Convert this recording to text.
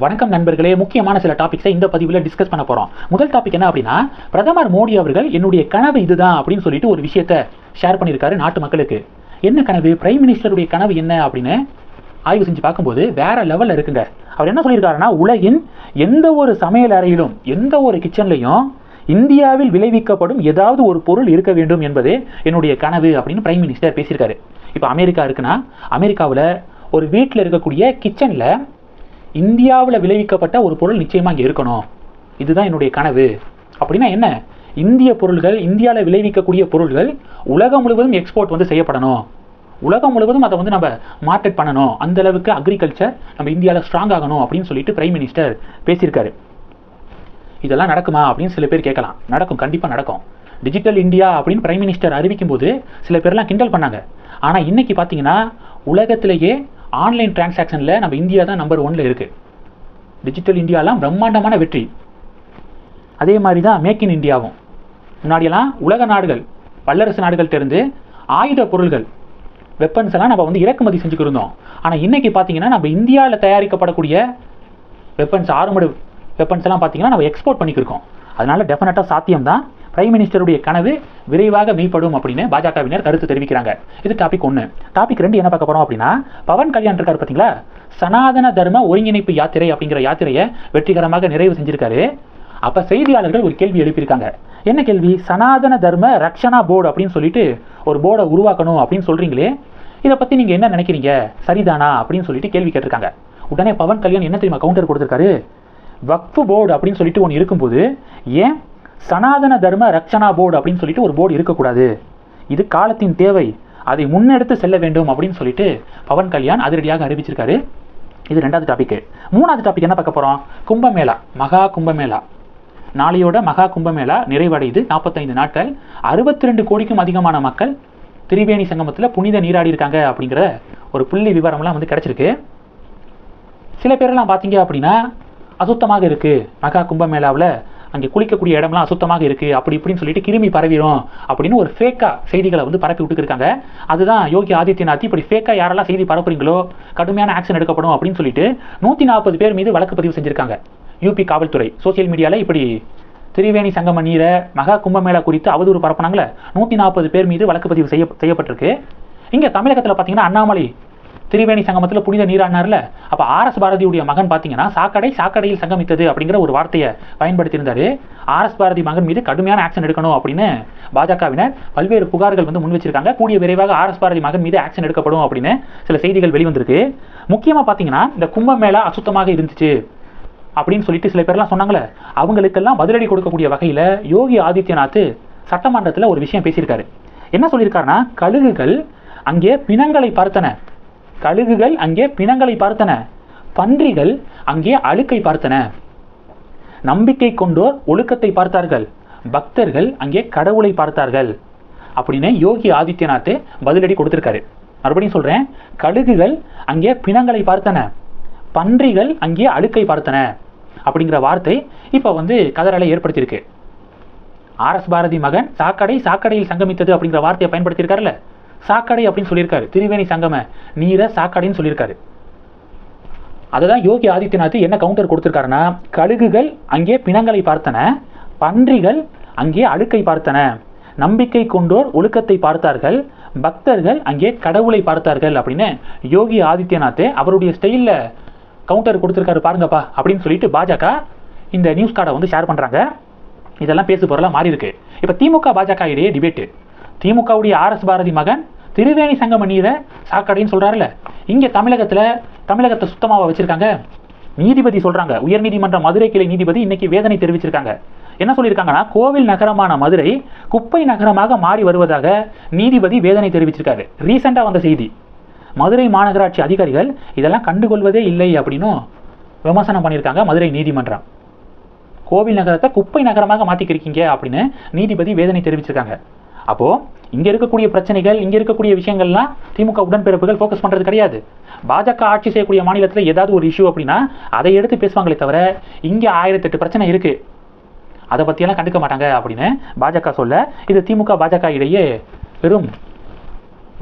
வணக்கம் நண்பர்களே. முக்கியமான சில டாபிக்ஸை இந்த பதிவில் டிஸ்கஸ் பண்ண போகிறோம் முதல் டாபிக் என்ன அப்படின்னா பிரதமர் மோடி அவர்கள் என்னுடைய கனவு இதுதான் அப்படின்னு சொல்லிட்டு ஒரு விஷயத்தை ஷேர் பண்ணியிருக்காரு நாட்டு மக்களுக்கு. என்ன கனவு? பிரைம் மினிஸ்டருடைய கனவு என்ன அப்படின்னு ஆய்வு செஞ்சு பார்க்கும்போது வேற லெவலில் இருக்குங்க. அவர் என்ன சொல்லியிருக்காருன்னா உலகின் எந்த ஒரு சமையல் அறையிலும் எந்த ஒரு கிச்சன்லையும் இந்தியாவில் விளைவிக்கப்படும் ஏதாவது ஒரு பொருள் இருக்க வேண்டும் என்பதே என்னுடைய கனவு அப்படின்னு பிரைம் மினிஸ்டர் பேசியிருக்காரு. இப்போ அமெரிக்கா இருக்குன்னா அமெரிக்காவில் ஒரு வீட்டில் இருக்கக்கூடிய கிச்சனில் இந்தியாவில் விளைவிக்கப்பட்ட ஒரு பொருள் நிச்சயமாக இங்கே இருக்கணும். இதுதான் என்னுடைய கனவு. அப்படின்னா என்ன? இந்திய பொருள்கள் இந்தியாவில் விளைவிக்கக்கூடிய பொருள்கள் உலகம் முழுவதும் எக்ஸ்போர்ட் வந்து செய்யப்படணும். உலகம் முழுவதும் அதை வந்து நம்ம மார்க்கெட் பண்ணணும். அந்த அளவுக்கு அக்ரிகல்ச்சர் நம்ம இந்தியாவில் ஸ்ட்ராங் ஆகணும் அப்படின்னு சொல்லிட்டு பிரைம் மினிஸ்டர் பேசியிருக்காரு. இதெல்லாம் நடக்குமா அப்படின்னு சில பேர் கேட்கலாம். நடக்கும் கண்டிப்பாக நடக்கும். டிஜிட்டல் இந்தியா அப்படின்னு பிரைம் மினிஸ்டர் அறிவிக்கும் போது சில பேர்லாம் கிண்டல் பண்ணாங்க. ஆனால் இன்னைக்கு பார்த்தீங்கன்னா உலகத்திலேயே ஆன்லைன் டிரான்சாக்ஷனில் நம்ம இந்தியா தான் நம்பர் ஒனில் இருக்குது டிஜிட்டல் இந்தியாலாம் பிரம்மாண்டமான வெற்றி. அதே மாதிரி தான் மேக் இன் இந்தியாவும். முன்னாடியெல்லாம் உலக நாடுகள் வல்லரசு நாடுகள் தெரிந்து ஆயுத பொருள்கள் வெப்பன்ஸ் எல்லாம் நம்ம வந்து இறக்குமதி செஞ்சுக்கிருந்தோம் ஆனால் இன்றைக்கி பார்த்தீங்கன்னா நம்ம இந்தியாவில் தயாரிக்கப்படக்கூடிய வெப்பன்ஸ் ஆறுமடு வெப்பன்ஸ் எல்லாம் பார்த்தீங்கன்னா நம்ம எக்ஸ்போர்ட் பண்ணிக்கிருக்கோம் அதனால் டெஃபினட்டாக சாத்தியம் தான் பிரைம் மினிஸ்டருடைய கனவு விரைவாக மீப்படும் அப்படின்னு பாஜகவினர் கருத்து தெரிவிக்கிறாங்க. இது டாபிக் ஒன்று டாபிக் ரெண்டு என்ன பார்க்க போகிறோம் அப்படின்னா பவன் கல்யாண் இருக்காரு பார்த்தீங்களா? சனாதன தர்ம ஒருங்கிணைப்பு யாத்திரை அப்படிங்கிற யாத்திரையை வெற்றிகரமாக நிறைவு செஞ்சிருக்காரு. அப்போ செய்தியாளர்கள் ஒரு கேள்வி எழுப்பியிருக்காங்க. என்ன கேள்வி? சனாதன தர்ம ரக்ஷனா போர்டு அப்படின்னு சொல்லிட்டு ஒரு போர்டை உருவாக்கணும் அப்படின்னு சொல்கிறீங்களே இதை பற்றி நீங்கள் என்ன நினைக்கிறீங்க? சரிதானா அப்படின்னு சொல்லிட்டு கேள்வி கேட்டிருக்காங்க. உடனே பவன் கல்யாண் என்ன தெரியுமா கவுண்டர் கொடுத்துருக்காரு? வக்ஃபு போர்டு அப்படின்னு சொல்லிட்டு ஒன்று இருக்கும்போது ஏன் சனாதன தர்ம ரக்ஷனா போர்டு அப்படின்னு சொல்லிட்டு ஒரு போர்டு இருக்கக்கூடாது. இது காலத்தின் தேவை. அதை முன்னெடுத்து செல்ல வேண்டும் அப்படின்னு சொல்லிட்டு பவன் கல்யாண் அதிரடியாக அறிவிச்சிருக்காரு. இது ரெண்டாவது டாபிக் மூணாவது டாபிக் என்ன பார்க்க போகிறோம் கும்பமேளா. மகா கும்பமேளா. நாளையோட மகா கும்பமேளா நிறைவடையுது. நாற்பத்தைந்து நாட்கள். அறுபத்தி ரெண்டு கோடிக்கும் அதிகமான மக்கள் திரிவேணி சங்கமத்தில் புனித நீராடி இருக்காங்க அப்படிங்கிற ஒரு புள்ளி விவரம்லாம் வந்து கிடச்சிருக்கு. சில பேரெல்லாம் பார்த்தீங்க அப்படின்னா அசுத்தமாக இருக்குது மகா கும்பமேளாவில் அங்கே குளிக்கக்கூடிய இடம்லாம் அசுத்தமாக இருக்குது அப்படி இப்படின்னு சொல்லிட்டு கிருமி பரவிடும் அப்படின்னு ஒரு ஃபேக்காக செய்திகளை வந்து பரப்பி விட்டுருக்காங்க அதுதான் யோகி ஆதித்யநாத். இப்படி ஃபேக்காக யாரெல்லாம் செய்தி பரப்புறீங்களோ கடுமையான ஆக்ஷன் எடுக்கப்படும் அப்படின்னு சொல்லிட்டு நூற்றி நாற்பது பேர் மீது வழக்கு பதிவு செஞ்சுருக்காங்க யூபி காவல்துறை. சோசியல் மீடியாவில் இப்படி திரிவேணி சங்கம நீரை மகா கும்பமேளா குறித்து அவதூறு பரப்புனாங்களே நூற்றி நாற்பது பேர் மீது வழக்கு பதிவு செய்ய செய்யப்பட்டிருக்கு. இங்கே தமிழகத்தில் பார்த்தீங்கன்னா அண்ணாமலை திரிவேணி சங்கமத்தில் புனித நீராடினார்ல அப்போ ஆர்எஸ் பாரதியுடைய மகன் பார்த்தீங்கன்னா சாக்கடை சாக்கடையில் சங்கமித்தது அப்படிங்கிற ஒரு வார்த்தையை பயன்படுத்தியிருந்தாரு. ஆர்எஸ் பாரதி மகன் மீது கடுமையான ஆக்ஷன் எடுக்கணும் அப்படின்னு பாஜகவினர் பல்வேறு புகார்கள் வந்து முன் வச்சிருக்காங்க. கூடிய விரைவாக ஆர்எஸ் பாரதி மகன் மீது ஆக்ஷன் எடுக்கப்படும் அப்படின்னு சில செய்திகள் வெளிவந்திருக்கு. முக்கியமாக பார்த்தீங்கன்னா இந்த கும்பமேளா அசுத்தமாக இருந்துச்சு அப்படின்னு சொல்லிட்டு சில பேர்லாம் சொன்னாங்களே. அவங்களுக்கெல்லாம் பதிலடி கொடுக்கக்கூடிய வகையில் யோகி ஆதித்யநாத் சட்டமன்றத்தில் ஒரு விஷயம் பேசியிருக்காரு. என்ன சொல்லியிருக்காருன்னா கழுகுகள் அங்கே பிணங்களை பார்த்தன. கழுகுகள் அங்கே பிணங்களை பார்த்தன. பன்றிகள் அங்கே அழுக்கை பார்த்தன. நம்பிக்கை கொண்டோர் ஒழுக்கத்தை பார்த்தார்கள். பக்தர்கள் அங்கே கடவுளை பார்த்தார்கள். அப்படின்னு யோகி ஆதித்யநாத் பதிலடி கொடுத்திருக்காரு. மறுபடியும் சொல்றேன் கழுகுகள் அங்கே பிணங்களை பார்த்தன. பன்றிகள் அங்கே அழுக்கை பார்த்தன. அப்படிங்கிற வார்த்தை இப்போ வந்து கதறலை ஏற்படுத்தியிருக்கு. ஆர்எஸ் பாரதி மகன் சாக்கடை சாக்கடையில் சங்கமித்தது அப்படிங்கிற வார்த்தையை பயன்படுத்தியிருக்காருல்ல. சாக்கடை அப்படின்னு சொல்லியிருக்காரு. திரிவேணி சங்கம நீரை சாக்கடைன்னு சொல்லியிருக்காரு. அதை தான் யோகி ஆதித்யநாத் என்ன கவுண்டர் கொடுத்துருக்காருன்னா கழுகுகள் அங்கே பிணங்களை பார்த்தன பன்றிகள் அங்கே அழுக்கை பார்த்தன. நம்பிக்கை கொண்டோர் ஒழுக்கத்தை பார்த்தார்கள் பக்தர்கள் அங்கே கடவுளை பார்த்தார்கள் அப்படின்னு யோகி ஆதித்யநாத் அவருடைய ஸ்டைலில் கவுண்டர் கொடுத்துருக்காரு பாருங்கப்பா அப்படின்னு சொல்லிட்டு பாஜக இந்த நியூஸ் கார்டை வந்து ஷேர் பண்ணுறாங்க இதெல்லாம் பேசு பொருளாக மாறி இருக்கு இப்போ திமுக பாஜக இடையே டிபேட்டு திமுகவுடைய ஆர்எஸ் பாரதி மகன் திருவேணி சங்கம சாக்கடைன்னு சொல்கிறாருல்ல இங்கே தமிழகத்தில் தமிழகத்தை சுத்தமாக வச்சுருக்காங்க? நீதிபதி சொல்கிறாங்க உயர்நீதிமன்ற மதுரை கிளை நீதிபதி இன்னைக்கு வேதனை தெரிவிச்சிருக்காங்க. என்ன சொல்லியிருக்காங்கன்னா கோவில் நகரமான மதுரை குப்பை நகரமாக மாறி வருவதாக நீதிபதி வேதனை தெரிவிச்சிருக்காரு. ரீசெண்டாக வந்த செய்தி. மதுரை மாநகராட்சி அதிகாரிகள் இதெல்லாம் கண்டுகொள்வதே இல்லை அப்படின்னும் விமர்சனம் பண்ணியிருக்காங்க மதுரை நீதிமன்றம். கோவில் நகரத்தை குப்பை நகரமாக மாற்றிக்கிருக்கீங்க அப்படின்னு நீதிபதி வேதனை தெரிவிச்சிருக்காங்க. அப்போது இங்கே இருக்கக்கூடிய பிரச்சனைகள் இங்கே இருக்கக்கூடிய விஷயங்கள்லாம் திமுக உடன்பிறப்புகள் ஃபோக்கஸ் பண்ணுறது கிடையாது. பாஜக ஆட்சி செய்யக்கூடிய மாநிலத்தில் ஏதாவது ஒரு இஷ்யூ அப்படின்னா அதை எடுத்து பேசுவாங்களே தவிர இங்கே ஆயிரத்தெட்டு பிரச்சனை இருக்குது அதை பற்றியெல்லாம் கண்டுக்க மாட்டாங்க அப்படின்னு பாஜக சொல்ல இது திமுக பாஜக இடையே பெரும்